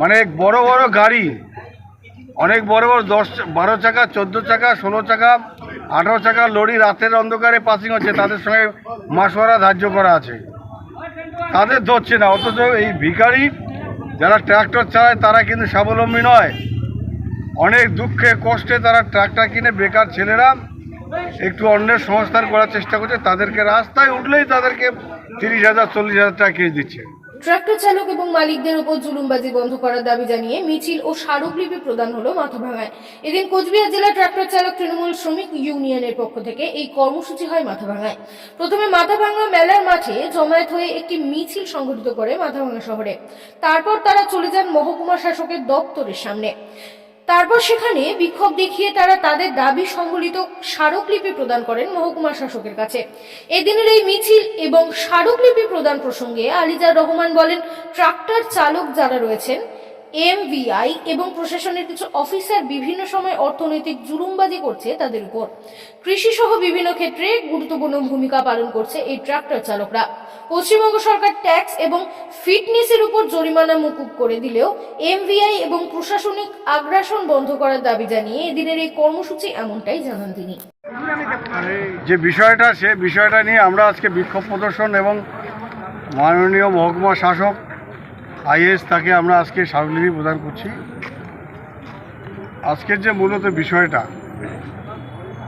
মানে বড় বড় গাড়ি। অনেক বড় বড় দশ, বারো চাকা, চোদ্দ চাকা, ষোলো চাকা, আঠারো চাকা লরি রাতের অন্ধকারে পাসিং হচ্ছে, তাদের সঙ্গে মাসোয়ারা ধার্য করা আছে। তাদের ধরছে না, অথচ এই ভিখারি যারা ট্র্যাক্টর চালায়, তারা কিন্তু স্বাবলম্বী নয়। অনেক দুঃখে, কষ্টে তারা ট্রাক্টর কিনে বেকার ছেলেরা একটু অন্যের সংস্থান করার চেষ্টা করছে, তাদেরকে রাস্তায় উঠলেই তাদেরকে তিরিশ হাজার, চল্লিশ হাজার টাকা কেস দিচ্ছে। ট্রাক্টর চালক এবং মালিকদের উপর জুলুমবাজি বন্ধ করার দাবি জানিয়ে মিছিল ও স্মারকলিপি প্রদান হলো মাথাভাঙায়। এদিন কোচবিহার জেলা ট্রাক্টর চালক তৃণমূল শ্রমিক ইউনিয়নের পক্ষ থেকে এই কর্মসূচি হয় মাথাভাঙায়। প্রথমে মাথাভাঙা মেলার মাঠে জমায়েত হয়ে একটি মিছিল সংগঠিত করে মাথাভাঙা শহরে। তারপর তারা চলে যান মহকুমা শাসকের দপ্তরের সামনে। তারপর সেখানে বিক্ষোভ দেখিয়ে তারা তাদের দাবি সংবলিত স্মারকলিপি প্রদান করেন মহকুমা শাসকের কাছে। এদিনের এই মিছিল এবং স্মারকলিপি প্রদান প্রসঙ্গে আলিজার রহমান বলেন, ট্রাক্টর চালক যারা রয়েছেন এমভিআই এবং প্রশাসনের কিছু অফিসার বিভিন্ন সময় অর্থনৈতিক জুলুমবাজি করছে তাদের উপর। কৃষি সহ বিভিন্ন ক্ষেত্রে গুরুত্বপূর্ণ ভূমিকা পালন করছে এই ট্রাক্টর চালকরা। পশ্চিমবঙ্গ সরকার ট্যাক্স এবং ফিটনেসের উপর জরিমানা মুকুব করে দিলেও এমভিআই এবং প্রশাসনিক আগ্রাসন বন্ধ করার দাবি জানিয়ে এদিনের এই কর্মসূচি এমনটাই জানান তিনি। যে বিষয়টা, সে বিষয়টা নিয়ে আমরা আজকে বিক্ষোভ প্রদর্শন এবং মাননীয় মহকুমা শাসক আইএস তাকে আমরা আজকে স্মারকলিপি প্রদান করছি। আজকের যে মূলত বিষয়টা,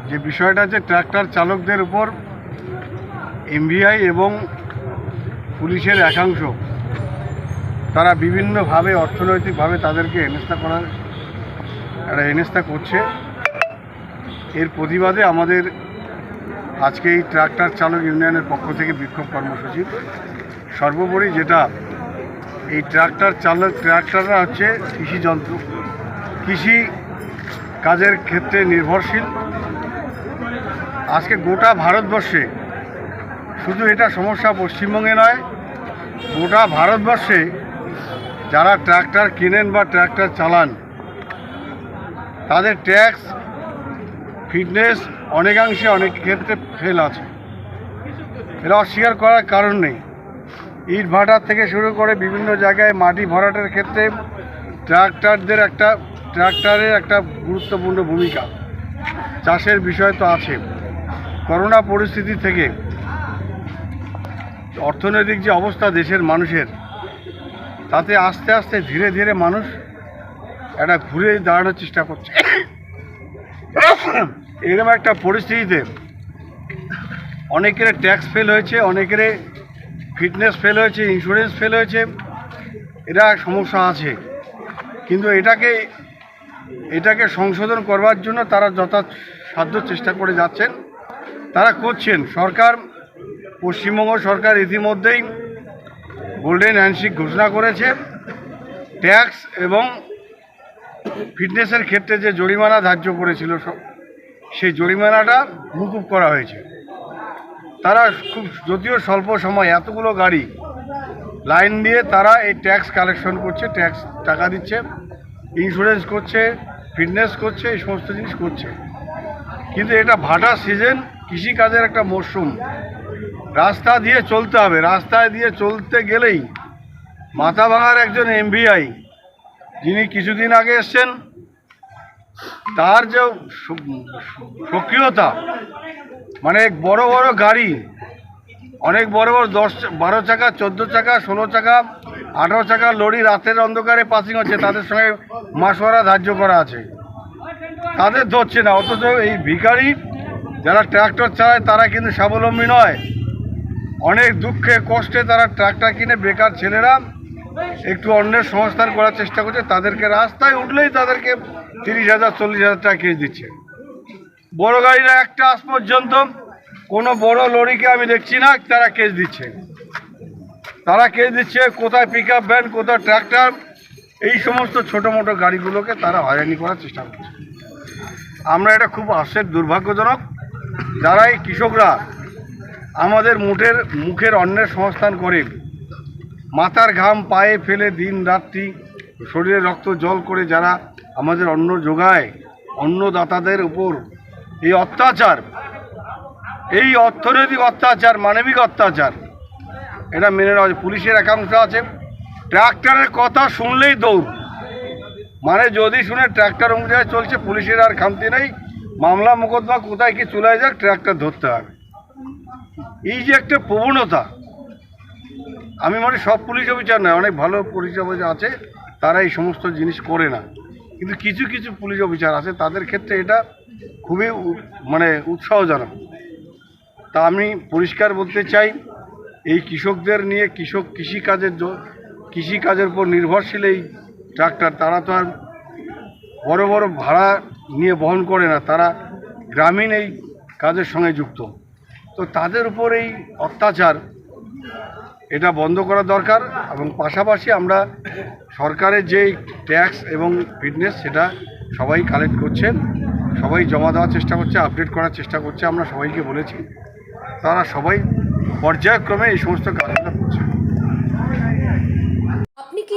যে বিষয়টা যে ট্রাক্টর চালকদের উপর এমবিআই এবং পুলিশের একাংশ, তারা বিভিন্নভাবে অর্থনৈতিকভাবে তাদেরকে হেনস্থা করার, একটা হেনস্থা করছে। এর প্রতিবাদে আমাদের আজকে এই ট্রাক্টর চালক ইউনিয়নের পক্ষ থেকে বিক্ষোভ কর্মসূচি। সর্বোপরি যেটা এই ট্রাক্টর চালক, ট্রাক্টররা হচ্ছে কৃষি যন্ত্র। কৃষি কাজের ক্ষেত্রে নির্ভরশীল। আজকে গোটা ভারতবর্ষে শুধু এটা সমস্যা পশ্চিমবঙ্গে নয়, গোটা ভারতবর্ষে যারা ট্রাক্টর কিনেন বা ট্রাক্টর চালান, তাদের ট্যাক্স, ফিটনেস অনেকাংশে অনেক ক্ষেত্রে ফেল আছে। এরা অস্বীকার করার কারণ নেই। ইট ভাটার থেকে শুরু করে বিভিন্ন জায়গায় মাটি ভরাটের ক্ষেত্রে ট্রাক্টরদের একটা, ট্রাক্টরের একটা গুরুত্বপূর্ণ ভূমিকা। চাষের বিষয় তো আছে। করোনা পরিস্থিতি থেকে অর্থনৈতিক যে অবস্থা দেশের মানুষের, তাতে আস্তে আস্তে ধীরে ধীরে মানুষ একটা ঘুরে দাঁড়ানোর চেষ্টা করছে। এরকম একটা পরিস্থিতিতে অনেকের ট্যাক্স ফেল হয়েছে, অনেকের ফিটনেস ফেল হয়েছে ইন্স্যুরেন্স ফেল হয়েছে, এটা সমস্যা আছে। কিন্তু এটাকে এটাকে সংশোধন করবার জন্য তারা যথাসাধ্য চেষ্টা করে যাচ্ছেন। তারা করছেন। সরকার, পশ্চিমবঙ্গ সরকার ইতিমধ্যেই গোল্ডেন হ্যান্ডশিক ঘোষণা করেছে। ট্যাক্স এবং ফিটনেসের ক্ষেত্রে যে জরিমানা ধার্য করেছিল সেই জরিমানাটা মুকুব করা হয়েছে। তারা খুব, যদিও স্বল্প সময় এতগুলো গাড়ি লাইন দিয়ে তারা এই ট্যাক্স কালেকশন করছে, ট্যাক্স টাকা দিচ্ছে ইন্স্যুরেন্স করছে ফিটনেস করছে, এই সমস্ত জিনিস করছে। কিন্তু এটা ভাটা সিজন কৃষিকাজের একটা মরশুম রাস্তা দিয়ে চলতে হবে, রাস্তায় দিয়ে চলতে গেলেই মাথা ভাঙার একজন এমভিআই যিনি কিছুদিন আগে এসছেন তার যে সক্রিয়তা মানে বড় বড় গাড়ি, অনেক বড় বড় দশ, বারো চাকা, চোদ্দ চাকা, ষোলো চাকা, আঠারো চাকা লরি রাতের অন্ধকারে পাসিং হচ্ছে, তাদের সঙ্গে মাসোয়ারা ধার্য করা আছে। তাদের ধরছে না, অথচ এই ভিখারি যারা ট্র্যাক্টর চালায়, তারা কিন্তু স্বাবলম্বী নয়। অনেক দুঃখে, কষ্টে তারা ট্রাক্টর কিনে বেকার ছেলেরা একটু অন্যের সংস্থান করার চেষ্টা করছে, তাদেরকে রাস্তায় উঠলেই তাদেরকে তিরিশ হাজার, চল্লিশ হাজার টাকা কেস দিচ্ছে। বড় গাড়িরা একটা আজ পর্যন্ত, কোনো বড় লরিকে আমি দেখছি না, তারা কেস দিচ্ছে। তারা কেস দিচ্ছে, কোথায় পিক আপ ভ্যান কোথায় ট্র্যাক্টর এই সমস্ত ছোটো মোটো গাড়িগুলোকে তারা হয়রানি করার চেষ্টা করছে। আমরা এটা খুব আশ্চর্য, দুর্ভাগ্যজনক। যারা এই কৃষকরা আমাদের মুঠের মুখের অন্যের সংস্থান করে মাথার ঘাম, পায়ে ফেলে দিন রাত্রি, শরীরে রক্ত জল করে যারা আমাদের অন্ন যোগায়, অন্নদাতাদের উপর এই অত্যাচার, এই অর্থনৈতিক অত্যাচার, মানবিক অত্যাচার, এটা মেনে নেওয়া পুলিশের একাংশ আছে। ট্রাক্টরের কথা শুনলেই দৌড়। মানে যদি শুনে ট্র্যাক্টর অনুযায়ী চলছে, পুলিশের আর খামতি নেই। মামলা, মোকদ্দমা কোথায় কি চলে যাক ট্র্যাক্টর ধরতে হবে। এই যে একটা প্রবণতা আমি মনে সব পুলিশ অফিসার নয়, অনেক ভালো পুলিশ অফিসার আছে তারা এই সমস্ত জিনিস করে না। কিন্তু কিছু কিছু পুলিশ অফিসার আছে, তাদের ক্ষেত্রে এটা খুবই মানে উৎসাহজনক। তা আমি পরিষ্কার বলতে চাই, এই কৃষকদের নিয়ে, কৃষক কৃষিকাজের কৃষিকাজের উপর নির্ভরশীল এই ট্রাক্টর, তারা তো আর বড় বড় ভাড়া নিয়ে বহন করে না, তারা গ্রামীণ এই কাজের সঙ্গে যুক্ত। তো তাদের উপর এই অত্যাচার এটা বন্ধ করা দরকার এবং পাশাপাশি আমরা সরকারের যেই ট্যাক্স এবং ফিটনেস সেটা সবাই কালেক্ট করছেন, সবাই জমা দেওয়ার চেষ্টা করছে, আপডেট করার চেষ্টা করছে, আমরা সবাইকে বলেছি। তারা সবাই পর্যায়ক্রমে এই সমস্ত কাজগুলো করছে আপনি কি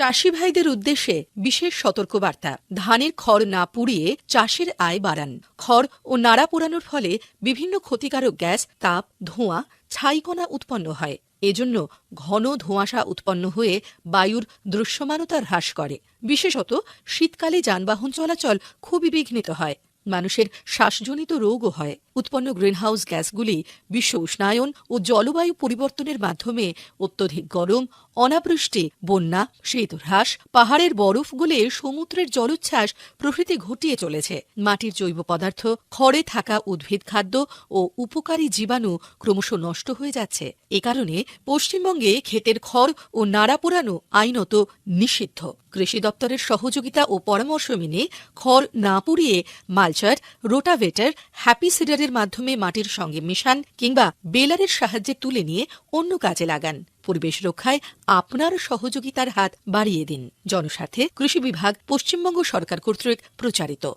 চাষি ভাইদের উদ্দেশ্যে বিশেষ সতর্কবার্তা। ধানের খড় না পুড়িয়ে চাষের আয় বাড়ান। খড় ও নাড়া পোড়ানোর ফলে বিভিন্ন ক্ষতিকারক গ্যাস, তাপ, ধোঁয়া, ছাইকণা উৎপন্ন হয়। এজন্য ঘন ধোঁয়াশা উৎপন্ন হয়ে বায়ুর দৃশ্যমানতা হ্রাস করে। বিশেষত শীতকালে যানবাহন চলাচল খুবই বিঘ্নিত হয়। মানুষের শ্বাসজনিত রোগও হয়। উৎপন্ন গ্রিনহাউস গ্যাসগুলি বিশ্ব উষ্ণায়ন ও জলবায়ু পরিবর্তনের মাধ্যমে অত্যধিক গরম অনাবৃষ্টি, বন্যা শীতহ্রাস পাহাড়ের বরফ গলে সমুদ্রের জলোচ্ছ্বাস প্রভৃতি ঘটিয়ে চলেছে। মাটির জৈব পদার্থ, খড়ে থাকা উদ্ভিদ খাদ্য ও উপকারী জীবাণু ক্রমশ নষ্ট হয়ে যাচ্ছে। এ কারণে পশ্চিমবঙ্গে ক্ষেতের খড় ও নাড়া পোড়ানো আইনত নিষিদ্ধ। কৃষি দপ্তরের সহযোগিতা ও পরামর্শ মেনে খড় না পুড়িয়ে মালচার, রোটাভেটার, হ্যাপি সিডারের মাধ্যমে মাটির সঙ্গে মেশান কিংবা বেলারের সাহায্যে তুলে নিয়ে অন্য কাজে লাগান। পরিবেশ রক্ষায় আপনার সহযোগিতার হাত বাড়িয়ে দিন। জনস্বার্থে কৃষি বিভাগ পশ্চিমবঙ্গ সরকার কর্তৃক প্রচারিত।